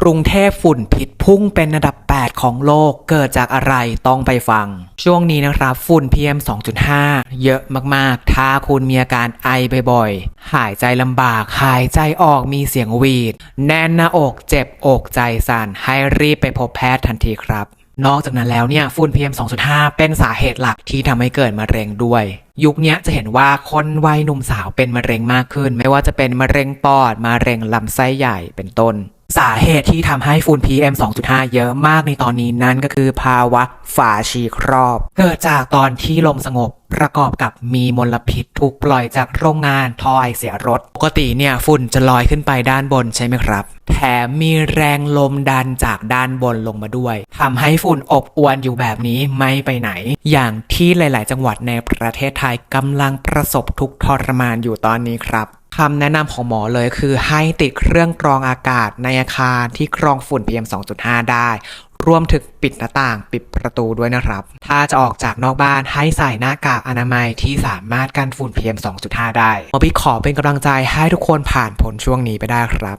กรุงเทพฝุ่นพิษพุ่งเป็นอันดับ 8 ของโลกเกิดจากอะไรต้องไปฟัง ช่วงนี้นะครับฝุ่น PM 2.5 เยอะมากๆ ถ้าคุณมีอาการไอบ่อยๆ หายใจลำบาก หายใจออกมีเสียงหวีด แน่นหน้าอกเจ็บอกใจสั่น ให้รีบไปพบแพทย์ทันทีครับนอกจากนั้นแล้วเนี่ยฝุ่น PM 2.5 เป็นสาเหตุหลักที่ทำให้เกิดมะเร็งด้วย ยุคนี้จะเห็นว่าคนวัยหนุ่มสาวเป็นมะเร็งมากขึ้น ไม่ว่าจะเป็นมะเร็งปอดมะเร็งลำไส้ใหญ่เป็นต้น สาเหตุที่ทำให้ฝุ่น PM 2.5 เยอะมากในตอนนี้นั่นก็คือภาวะฝาชีครอบ เกิดจากตอนที่ลมสงบประกอบกับมีมลพิษถูกปล่อยจากโรงงานท่อไอเสียรถ ปกติเนี่ยฝุ่นจะลอยขึ้นไปด้านบนใช่ไหมครับ แถมมีแรงลมดันจากด้านบนลงมาด้วยทำให้ฝุ่นอบอวนอยู่แบบนี้ไม่ไปไหน อย่างที่หลาย ๆ จังหวัดในประเทศไทยกำลังประสบทุกทรมานอยู่ตอนนี้ครับ คำแนะนำของหมอเลยคือให้ติดเครื่องกรองอากาศในอาคารที่กรองฝุ่น PM 2.5 ได้ รวมถึงปิดหน้าต่างปิดประตูด้วยนะครับ ถ้าจะออกจากนอกบ้านให้ใส่หน้ากากอนามัยที่สามารถกันฝุ่น PM 2.5 ได้หมอพี่ขอเป็นกำลังใจให้ทุกคนผ่านพ้นช่วงนี้ไปได้ครับ